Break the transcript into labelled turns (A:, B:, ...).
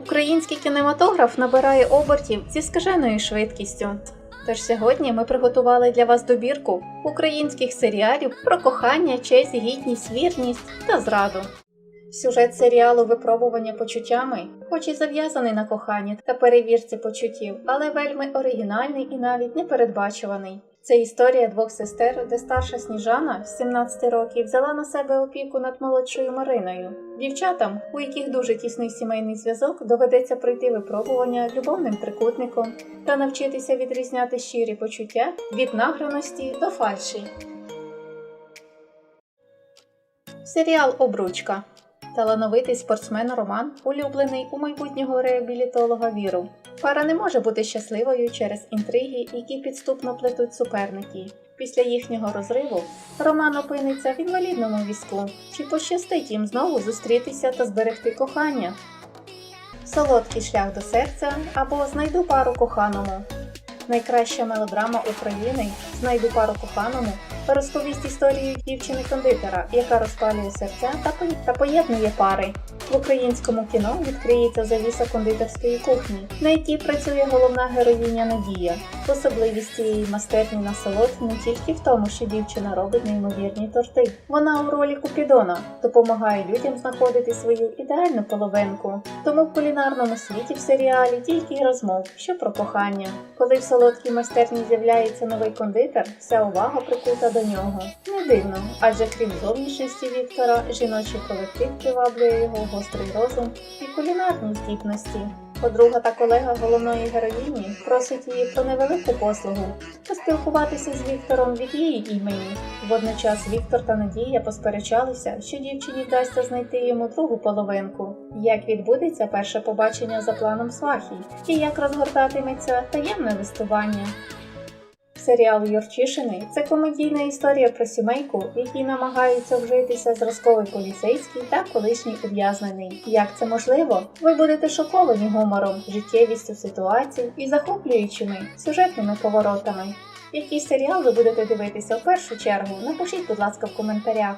A: Український кінематограф набирає обертів зі скаженою швидкістю. Тож сьогодні ми приготували для вас добірку українських серіалів про кохання, честь, гідність, вірність та зраду. Сюжет серіалу Випробування почуттями, хоч і зав'язаний на коханні та перевірці почуттів, але вельми оригінальний і навіть непередбачуваний. Це історія двох сестер, де старша Сніжана з 17 років взяла на себе опіку над молодшою Мариною. Дівчатам, у яких дуже тісний сімейний зв'язок, доведеться пройти випробування любовним трикутником та навчитися відрізняти щирі почуття від награності до фальші. Серіал Обручка. Талановитий спортсмен Роман, улюблений у майбутнього реабілітолога Віру. Пара не може бути щасливою через інтриги, які підступно плетуть суперники. Після їхнього розриву Роман опиниться в інвалідному візку. Чи пощастить їм знову зустрітися та зберегти кохання? Солодкий шлях до серця або знайду пару коханому. Найкраща мелодрама України Знайду пару коханому розповість історію дівчини-кондитера, яка розпалює серця та, по- та поєднує пари. В українському кіно відкриється завіса кондитерської кухні, на якій працює головна героїня Надія. Особливість цієї майстерні насолод не тільки в тому, що дівчина робить неймовірні торти. Вона у ролі Купідона допомагає людям знаходити свою ідеальну половинку. Тому в кулінарному світі в серіалі тільки й розмов, що про кохання. Коли в солодкій майстерні з'являється новий кондитер, вся увага прикута до нього. Не дивно, адже крім зовнішності Віктора, жіночий колектив приваблює його гострий розум і кулінарні здібності. Подруга та колега головної героїні просить її про невелику послугу поспілкуватися з Віктором від її імені. Водночас Віктор та Надія посперечалися, що дівчині вдасться знайти йому другу половинку. Як відбудеться перше побачення за планом свахі, і як розгортатиметься таємне листування. Серіал Юрчишини це комедійна історія про сімейку, в якій намагаються вжитися зразковий поліцейський та колишній ув'язнений. Як це можливо? Ви будете шоковані гумором, життєвістю ситуацій і захоплюючими сюжетними поворотами. Який серіал ви будете дивитися в першу чергу? Напишіть, будь ласка, в коментарях.